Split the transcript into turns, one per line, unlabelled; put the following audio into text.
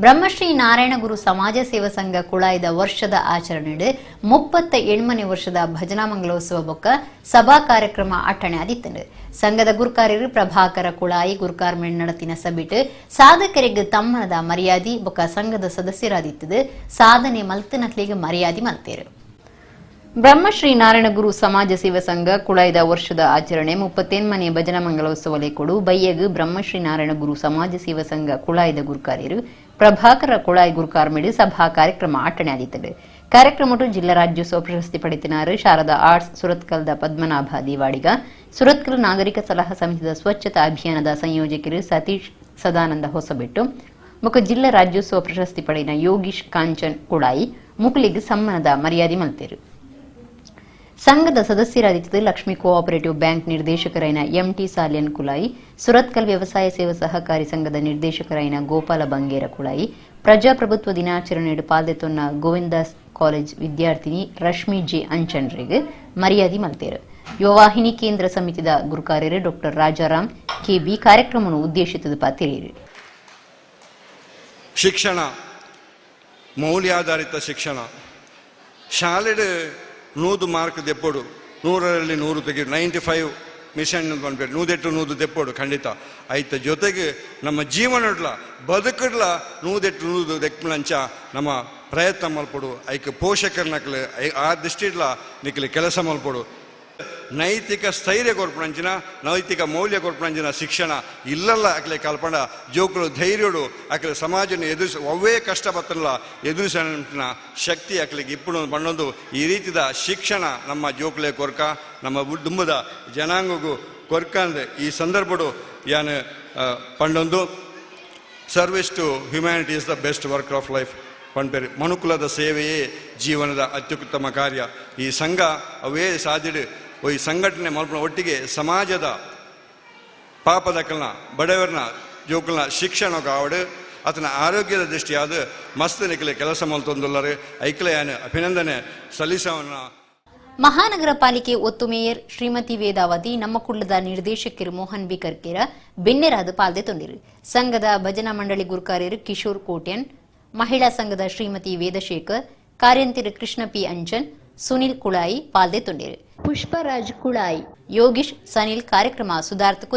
ಬ್ರಹ್ಮಶ್ರೀ ನಾರಾಯಣಗುರು ಸಮಾಜ ಸೇವಾ ಸಂಘ ಕುಳಾಯ್ದ ವರ್ಷದ ಆಚರಣೆ ಮುಪ್ಪತ್ತ ಎಣ್ಮನೆ ವರ್ಷದ ಭಜನಾ ಮಂಗಲೋತ್ಸವ ಬೊಕ್ಕ ಸಭಾ ಕಾರ್ಯಕ್ರಮ ಅಟ್ಟಣೆ ಆದಿತ್ತು ಸಂಘದ ಗುರುಕಾರ್ಯರು ಪ್ರಭಾಕರ ಕುಳಾಯಿ ಗುರುಕಾರ್ಮೆಂಟ್ ನಡತಿನ ಸಬಿಟ್ ಸಾಧಕರಿಗೆ ತಮ್ಮನದ ಮರ್ಯಾದಿ ಬೊಕ್ಕ ಸಂಘದ ಸದಸ್ಯರಾದಿತ್ತದು ಸಾಧನೆ ಮಲ್ತನಕ್ಲಿಗೆ ಮರ್ಯಾದಿ ಮಲ್ತೇರು. ಬ್ರಹ್ಮಶ್ರೀ ನಾರಾಯಣ ಗುರು ಸಮಾಜ ಸೇವಾ ಸಂಘ ಕುಳಾಯ್ದ ವರ್ಷದ ಆಚರಣೆ ಮುಪ್ಪತ್ತೇನ್ಮನೆ ಭಜನಾ ಮಂಗಲೋತ್ಸವ ಲೇಕೊಡು ಬಯ್ಯಗ್ ಬ್ರಹ್ಮಶ್ರೀ ನಾರಾಯಣ ಗುರು ಸಮಾಜ ಸೇವಾ ಸಂಘ ಕುಳಾಯ್ದ ಗುರುಕಾರ್ಯರು ಪ್ರಭಾಕರ ಕುಳಾಯಿ ಗುರುಕಾರ್ಮಿಡಿ ಸಭಾ ಕಾರ್ಯಕ್ರಮ ಆಟಣೆ ಆದಿತ್ತದೆ ಕಾರ್ಯಕ್ರಮಟು ಜಿಲ್ಲಾ ರಾಜ್ಯೋತ್ಸವ ಪ್ರಶಸ್ತಿ ಪಡೆತಿನಾರು ಶಾರದಾ ಆರ್ಟ್ಸ್ ಸುರತ್ಕಲ್ದ ಪದ್ಮನಾಭ ದಿವಾಡಿಗ ಸುರತ್ಕಲ್ ನಾಗರಿಕ ಸಲಹಾ ಸಮಿತಿಯ ಸ್ವಚ್ಛತಾ ಅಭಿಯಾನದ ಸಂಯೋಜಕರು ಸತೀಶ್ ಸದಾನಂದ ಹೊಸಬೆಟ್ಟು, ಮುಖ ಜಿಲ್ಲಾ ರಾಜ್ಯೋತ್ಸವ ಪ್ರಶಸ್ತಿ ಪಡೆದಿನ ಯೋಗೀಶ್ ಕಾಂಚನ್ ಕುಳಾಯಿ ಮುಕ್ಲಿಗ್ ಸಮ್ಮಾನದ ಮರ್ಯಾದೆ ಮಲ್ತೇರು ಸಂಘದ ಸದಸ್ಯರಾದಿತ್ಯದ ಲಕ್ಷ್ಮಿ ಕೋಆಪರೇಟಿವ್ ಬ್ಯಾಂಕ್ ನಿರ್ದೇಶಕರೈನ ಎಂಟಿ ಸಾಲಿಯನ್ ಕುಲಾಯಿ ಸುರತ್ಕಲ್ ವ್ಯವಸಾಯ ಸೇವಾ ಸಹಕಾರಿ ಸಂಘದ ನಿರ್ದೇಶಕರೈನ ಗೋಪಾಲ ಬಂಗೇರ ಕುಳಾಯಿ ಪ್ರಜಾಪ್ರಭುತ್ವ ದಿನಾಚರಣೆ ಪಾಲ್ದೆತೊನ್ನ ಗೋವಿಂದಾಸ್ ಕಾಲೇಜ್ ವಿದ್ಯಾರ್ಥಿನಿ ರಶ್ಮಿ ಜಿ ಅಂಚನ್ರಿಗೆ, ಮರ್ಯಾದೆ ಮಲ್ತೇರು. ಯುವವಾಹಿನಿ ಕೇಂದ್ರ ಸಮಿತಿದ ಗುರುಕಾರ್ಯರು ಡಾಕ್ಟರ್ ರಾಜಾರಾಮ್ ಕೆಬಿ ಕಾರ್ಯಕ್ರಮವನ್ನು ಉದ್ದೇಶಿತದ ಪಾತಿರೇರು
ಶಿಕ್ಷಣ, ಮೌಲ್ಯಾಧಾರಿತ ಶಿಕ್ಷಣ. ಶಾಲೆಡ್ ನೂದು ಮಾರ್ಕ್ ದೆಪ್ಪೋಡು. ನೂರರಲ್ಲಿ ನೂರು ತೆಗಿ ನೈಂಟಿ ಫೈವ್ ಮಿಷನ್ ಬಂದ್ಬಿಟ್ಟು ನೂದೆಟ್ಟು ನೂದು ದೆಪ್ಪೋಡು, ಖಂಡಿತ. ಆಯ್ತ, ಜೊತೆಗೆ ನಮ್ಮ ಜೀವನಡ್ಲ ಬದುಕಡ್ಲ ನೂದೆಟ್ಟು ನೂದು ದೆಕ್ಕಂಚ ನಮ್ಮ ಪ್ರಯತ್ನ ಮಲ್ಪಡು. ಐಕ ನಕಲಿ ಆ ದೃಷ್ಟಿಡ್ಲ ನಿಕ್ಲಿ ಕೆಲಸ ಮಲ್ಪಡು. ನೈತಿಕ ಸ್ಥೈರ್ಯ ಕೊರ್ಪಣಂಚಿನ ನೈತಿಕ ಮೌಲ್ಯ ಕೊರ್ಪಣಂಚಿನ ಶಿಕ್ಷಣ ಇಲ್ಲಲ್ಲ ಅಕ್ಲೆ ಕಲ್ಪಣ ಜೋಕುಲು ಧೈರ್ಯಡು ಅಕ್ಲೆ ಸಮಾಜನ ಎದುರಿಸ ಒವ್ವೇ ಕಷ್ಟ ಬತ್ತಲ್ಲ ಎದುರಿಸಿನ ಶಕ್ತಿ ಅಕ್ಲಿಗೆ ಇಪ್ಪುಡು ಪಂಡೊಂದು ಈ ರೀತಿದ ಶಿಕ್ಷಣ ನಮ್ಮ ಜೋಕುಲೆ ಕೊರ್ಕ, ನಮ್ಮ ದುಂಬದ ಜನಾಂಗಗೂ ಕೊರ್ಕ ಅಂದರೆ ಈ ಸಂದರ್ಭಡು ಯಾನು ಪಂಡೊಂದು service to humanity is the best work of life ಪಂಪೇರಿ ಮನುಕುಲದ ಸೇವೆಯೇ ಜೀವನದ ಅತ್ಯುತ್ತಮ ಕಾರ್ಯ. ಈ ಸಂಘ ಅವೇ ಸಾಧಿಡು ಈ ಸಂಘಟನೆ ಮಲ್ಪನ ಒಟ್ಟಿಗೆ ಸಮಾಜದ ಪಾಪದಕಲ್ನ ಬಡವರನ್ನ, ಜೋಕಲ್ನ ಶಿಕ್ಷಣ ಆವಡು ಆತನ ಆರೋಗ್ಯದ ದೃಷ್ಟಿಯಾದ ಮಸ್ತ್ ನಿಖಲೆ ಕೆಲಸ ಮಲ್ತೊಂದುಲ್ಲರು ಐಕ್ಲೆಯಾನ ಅಭಿನಂದನೆ ಸಲ್ಲಿಸವನ್ನ
ಮಹಾನಗರ ಪಾಲಿಕೆ ಒತ್ತು ಮೇಯರ್ ಶ್ರೀಮತಿ ವೇದಾವತಿ ನಮ್ಮ ಕುಳ್ಳದ ನಿರ್ದೇಶಕರು ಮೋಹನ್ ಬಿ. ಕರ್ಕೇರ, ಬೆನ್ನೆರಾದ ಪಾಲ್ದೆ ತೊಂದಿರು. ಸಂಘದ ಭಜನಾ ಮಂಡಳಿ ಗುರುಕಾರ್ಯರು ಕಿಶೋರ್ ಕೋಟ್ಯನ್, ಮಹಿಳಾ ಸಂಘದ ಶ್ರೀಮತಿ ವೇದಶೇಖರ್, ಕಾರ್ಯಂತಿರು ಕೃಷ್ಣ ಪಿ. ಅಂಚನ್ ಸುನಿಲ್ ಕುಳಾಯಿ ಪಾಲ್ದೆ ತೊಂದಿರು ಪುಷ್ಪರಾಜ್ ಕುಳಾಯಿ ಯೋಗೀಶ್ ಸನಿಲ್ ಕಾರ್ಯಕ್ರಮ ಸುಧಾರ್ಥ ಕುರಿ